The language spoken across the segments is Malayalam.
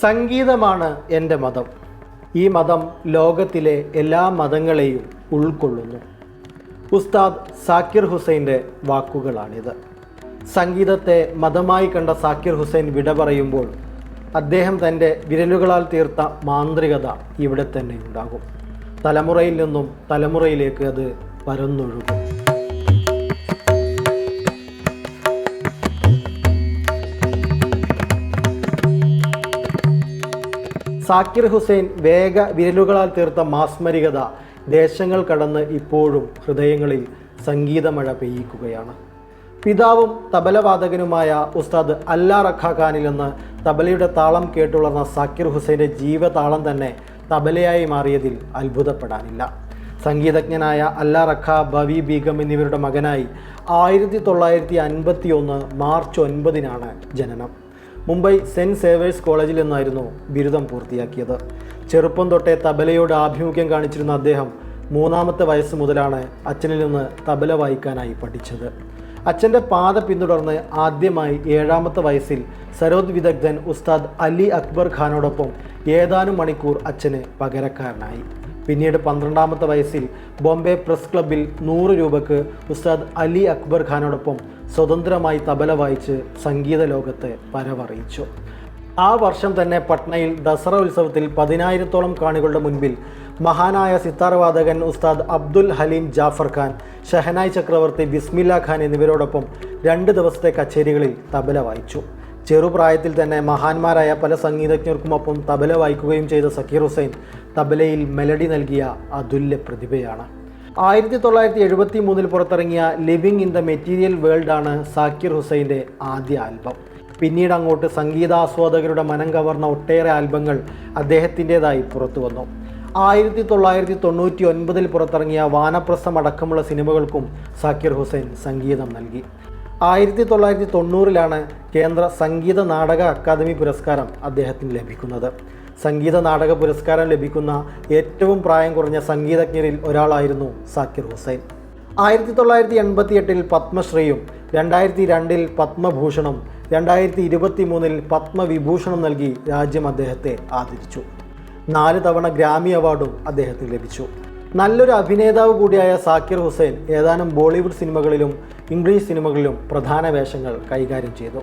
സംഗീതമാണ് എന്റെ മതം. ഈ മതം ലോകത്തിലെ എല്ലാ മതങ്ങളെയും ഉൾക്കൊള്ളുന്നു. ഉസ്താദ് സാക്കിർ ഹുസൈന്റെ വാക്കുകളാണിത്. സംഗീതത്തെ മതമായി കണ്ട സാക്കിർ ഹുസൈൻ വിട പറയുമ്പോൾ അദ്ദേഹം തന്റെ വിരലുകളാൽ തീർത്ത മാന്ത്രികത ഇവിടെ തന്നെ ഉണ്ടാകും. തലമുറയിൽ നിന്നും തലമുറയിലേക്ക് അത് പരന്നൊഴുകും. സാക്കിർ ഹുസൈൻ വേഗ വിരലുകളാൽ തീർത്ത മാസ്മരികത ദേശങ്ങൾ കടന്ന് ഇപ്പോഴും ഹൃദയങ്ങളിൽ സംഗീതമഴ പെയ്യിക്കുകയാണ്. പിതാവും തബലവാദകനുമായ ഉസ്താദ് അല്ലാ റഖ ഖാനിൽ നിന്ന് തബലയുടെ താളം കേട്ടുളർന്ന സാക്കിർ ഹുസൈന്റെ ജീവതാളം തന്നെ തബലയായി മാറിയതിൽ അത്ഭുതപ്പെടാനില്ല. സംഗീതജ്ഞനായ അല്ലാ റഖ ബവി ബീഗം എന്നിവരുടെ മകനായി ആയിരത്തി തൊള്ളായിരത്തി അൻപത്തി ഒന്ന് മാർച്ച് ഒൻപതിനാണ് ജനനം. മുംബൈ സെന്റ് സേവേഴ്സ് കോളേജിൽ നിന്നായിരുന്നു ബിരുദം പൂർത്തിയാക്കിയത്. ചെറുപ്പം തൊട്ടേ തബലയോട് ആഭിമുഖ്യം കാണിച്ചിരുന്ന അദ്ദേഹം മൂന്നാമത്തെ വയസ്സ് മുതലാണ് അച്ഛനിൽ നിന്ന് തബല വായിക്കാനായി പഠിച്ചത്. അച്ഛന്റെ പാത പിന്തുടർന്ന് ആദ്യമായി ഏഴാമത്തെ വയസ്സിൽ സരോദ് വിദഗ്ധൻ ഉസ്താദ് അലി അക്ബർ ഖാനോടൊപ്പം ഏതാനും മണിക്കൂർ അച്ഛന് പകരക്കാരനായി. പിന്നീട് പന്ത്രണ്ടാമത്തെ വയസ്സിൽ ബോംബെ പ്രസ് ക്ലബിൽ നൂറ് രൂപയ്ക്ക് ഉസ്താദ് അലി അക്ബർ ഖാനോടൊപ്പം സ്വതന്ത്രമായി തബല വായിച്ച് സംഗീത ലോകത്തെ പരവറിയിച്ചു ആ വർഷം തന്നെ പട്നയിൽ ദസറ ഉത്സവത്തിൽ പതിനായിരത്തോളം കാണികളുടെ മുൻപിൽ മഹാനായ സിത്താർ വാദകൻ ഉസ്താദ് അബ്ദുൽ ഹലീം ജാഫർ ഖാൻ ഷഹനായ് ചക്രവർത്തി ബിസ്മില്ല ഖാൻ എന്നിവരോടൊപ്പം രണ്ട് ദിവസത്തെ കച്ചേരികളിൽ തബല വായിച്ചു. ചെറുപ്രായത്തിൽ തന്നെ മഹാന്മാരായ പല സംഗീതജ്ഞർക്കുമൊപ്പം തബല വായിക്കുകയും ചെയ്ത സക്കീർ ഹുസൈൻ തബലയിൽ മെലഡി നൽകിയ അതുല്യ പ്രതിഭയാണ്. ആയിരത്തി തൊള്ളായിരത്തി എഴുപത്തി മൂന്നിൽ പുറത്തിറങ്ങിയ living in the material world ആണ് സാക്കിർ ഹുസൈന്റെ ആദ്യ ആൽബം. പിന്നീട് അങ്ങോട്ട് സംഗീതാസ്വാദകരുടെ മനം കവർന്ന ഒട്ടേറെ ആൽബങ്ങൾ അദ്ദേഹത്തിന്റെതായി പുറത്തു വന്നു. ആയിരത്തി തൊള്ളായിരത്തി തൊണ്ണൂറ്റി ഒൻപതിൽ പുറത്തിറങ്ങിയ വാനപ്രസം അടക്കമുള്ള സിനിമകൾക്കും സാക്കിർ ഹുസൈൻ സംഗീതം നൽകി. ആയിരത്തി തൊള്ളായിരത്തി തൊണ്ണൂറിലാണ് കേന്ദ്ര സംഗീത നാടക അക്കാദമി പുരസ്കാരം അദ്ദേഹത്തിന് ലഭിക്കുന്നത്. സംഗീത നാടക പുരസ്കാരം ലഭിക്കുന്ന ഏറ്റവും പ്രായം കുറഞ്ഞ സംഗീതജ്ഞരിൽ ഒരാളായിരുന്നു സാക്കിർ ഹുസൈൻ. ആയിരത്തി തൊള്ളായിരത്തി എൺപത്തി എട്ടിൽ പത്മശ്രീയും രണ്ടായിരത്തി രണ്ടിൽ പത്മഭൂഷണം രണ്ടായിരത്തി ഇരുപത്തി മൂന്നിൽ പത്മവിഭൂഷണം നൽകി രാജ്യം അദ്ദേഹത്തെ ആദരിച്ചു. നാല് തവണ ഗ്രാമി അവാർഡും അദ്ദേഹത്തിന് ലഭിച്ചു. നല്ലൊരു അഭിനേതാവ് കൂടിയായ സാക്കിർ ഹുസൈൻ ഏതാനും ബോളിവുഡ് സിനിമകളിലും ഇംഗ്ലീഷ് സിനിമകളിലും പ്രധാന വേഷങ്ങൾ കൈകാര്യം ചെയ്തു.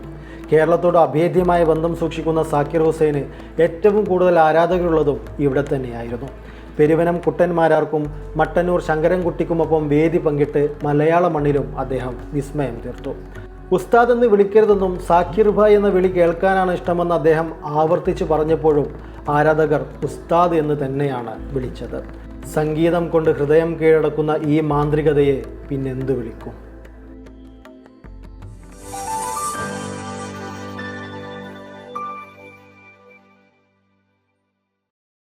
കേരളത്തോട് അഭേദ്യമായ ബന്ധം സൂക്ഷിക്കുന്ന സാക്കിർ ഹുസൈന് ഏറ്റവും കൂടുതൽ ആരാധകരുള്ളതും ഇവിടെ തന്നെയായിരുന്നു. പെരുവനം കുട്ടന്മാരാർക്കും മട്ടന്നൂർ ശങ്കരൻകുട്ടിക്കുമൊപ്പം വേദി പങ്കിട്ട് മലയാള മണ്ണിലും അദ്ദേഹം വിസ്മയം തീർത്തു. ഉസ്താദ് എന്ന് വിളിക്കരുതെന്നും സാക്കിർ ഭായ് എന്ന വിളി കേൾക്കാനാണ് ഇഷ്ടമെന്ന് അദ്ദേഹം ആവർത്തിച്ച് പറഞ്ഞപ്പോഴും ആരാധകർ ഉസ്താദ് എന്ന് തന്നെയാണ് വിളിച്ചത്. സംഗീതം കൊണ്ട് ഹൃദയം കീഴടക്കുന്ന ഈ മാന്ത്രികതയെ പിന്നെന്ത് വിളിക്കും?